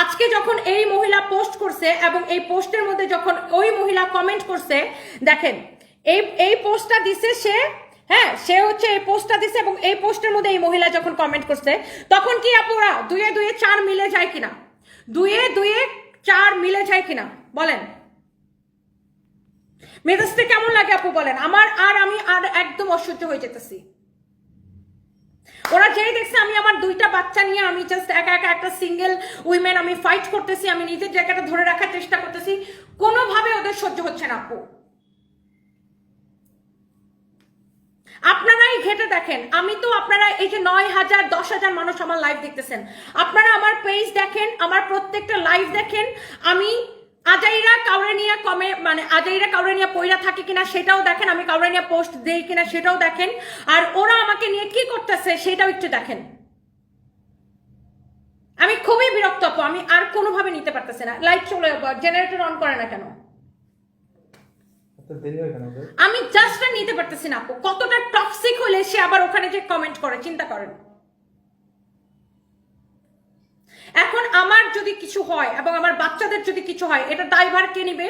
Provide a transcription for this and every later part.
আজকে যখন এই মহিলা পোস্ট করছে এবং এই পোস্টের মধ্যে যখন ওই মহিলা কমেন্ট করছে, দেখেন, এই এই পোস্টটা দিছে সে হ্যাঁ সে হচ্ছে এই পোস্টটা দিছে এবং এই পোস্টের মধ্যে এই মহিলা যখন কমেন্ট করছে, তখন কি আপুরা দুয়ে দুয়ে চার মিলে যায় কিনা? দুয়ে দুয়ে চার মিলে যায় কিনা? বলেন। মেজাজটা কেমন লাগে আপু বলেন? আমার আর আমি আর একদম অসহ্য হয়ে যেতেছি। ওরা যেই দেখছে আমি আমার দুইটা বাচ্চা নিয়ে আমি জাস্ট একা একা একটা সিঙ্গেল উইমেন আমি ফাইট করতেছি, আমি নিজের জায়গাটা ধরে রাখার চেষ্টা করতেছি। কোনোভাবে ওদের সহ্য হচ্ছে না, আপু। আপনারাই ঘেটে দেখেন। আমি তো আপনারা এই যে নয় হাজার, দশ হাজার মানুষ আমার লাইভ দেখতেছেন। আপনারা আমার পেজ দেখেন, আমার প্রত্যেকটা লাইভ দেখেন। আমি আজাইরা কাউরে নিয়ে কমে মানে আজাইরা কাউরে নিয়ে পয়রা থাকে কিনা সেটাও দেখেন আমি কাউরে নিয়ে পোস্ট দেই কিনা সেটাও দেখেন। আর ওরা আমাকে নিয়ে কি করতেছে সেটাও একটু দেখেন। আমি খুবই বিরক্ত আপু আমি আর কোনোভাবে নিতে পারতেছি না। লাইট চলে জেনারেটর অন করে না কেন? আমি জাস্ট নিতে পারতেছি না আপু। কতটা টক্সিক হলে সে আবার ওখানে যে কমেন্ট করে চিন্তা করেন। এখন আমার যদি কিছু হয় এবং আমার বাচ্চাদের যদি কিছু হয়, এটা দায়ভার কে নিবে?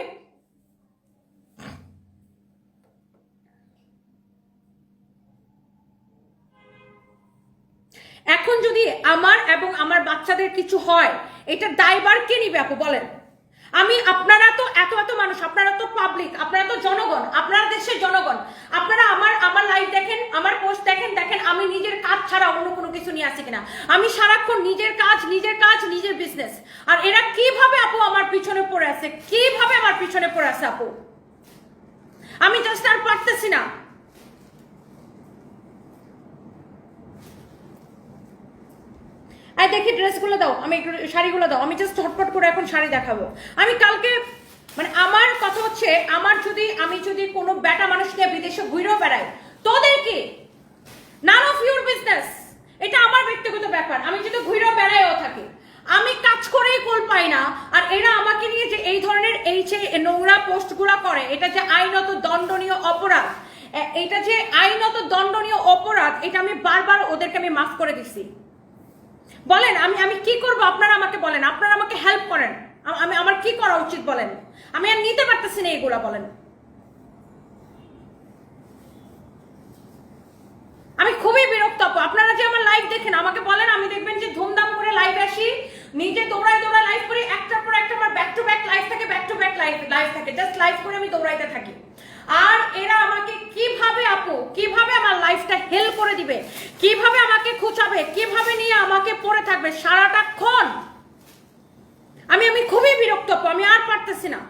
এখন যদি আমার এবং আমার বাচ্চাদের কিছু হয়, এটা দায়ভার কে নিবে আপু, বলেন। আমি, আপনারা তো এত এত মানুষ, আপনারা তো পাবলিক আপনারা তো জনগণ, আপনারা দেশের জনগণ। আপনারা আমার আমার লাইভ দেখেন, আমার পোস্ট দেখেন আমি নিজের কাজ ছাড়া অন্য কোনো কিছু নিয়ে আসি কিনা? আমি সারাক্ষণ নিজের কাজ নিজের কাজ, নিজের বিজনেস আর এরা কীভাবে আপু আমার পিছনে পড়ে আছে? কীভাবে আমার পিছনে পড়ে আছে আপু? আমি জাস্ট আর পারতেছি না। আর দেখি ড্রেসগুলো দাও, আমি একটু শাড়িগুলো দাও, আমি জাস্ট ঝটপট করে এখন শাড়ি দেখাবো। আমি কালকে মানে আমার কথা হচ্ছে, আমার যদি, আমি যদি কোনো বেটা মানুষ নিয়ে বিদেশে ঘুরেও বেড়াই, তোদের কি? নান অফ ইউর বিজনেস এটা আমার ব্যক্তিগত ব্যাপার। আমি যদি ঘুরেও বেড়াইও থাকি। আমি কাজ করেই কোল পাই না। আর এরা আমাকে নিয়ে যে এই ধরনের এই যে নোংরা পোস্টগুলো করে, এটা যে আইনত দণ্ডনীয় অপরাধ এটা যে আইনত দণ্ডনীয় অপরাধ, এটা আমি বারবার ওদেরকে আমি মাফ করে দিছি। বলেন, আমি আমি কি করব? আপনারা আমাকে বলেন। আপনারা আমাকে হেল্প করেন। আমি, আমার কি করা উচিত বলেন? আমি আর নিতে পারতেছি না এগুলা বলেন আমি খুবই বিরক্ত আপু আপনারা যে আমার লাইভ দেখেন, আমাকে বলেন, আমি দেখবেন যে ধুমধাম করে লাইভ আসি। নিজে দৌড়াই দৌড়াই লাইভ করি, একটার পর একটা আমার ব্যাক টু ব্যাক লাইভ থাকে back to back live live থাকে। জাস্ট লাইভ করে আমি দৌড়াইতে থাকি। আর এরা আমাকে কীভাবে আপু, কীভাবে আমার লাইফটা হেল করে দিবে? কীভাবে আমাকে খুঁচাবে? কীভাবে নিয়ে আমাকে পড়ে থাকবে? সারাটা ক্ষণ। আমি আমি খুবই বিরক্ত আমি আর পারতেছি না।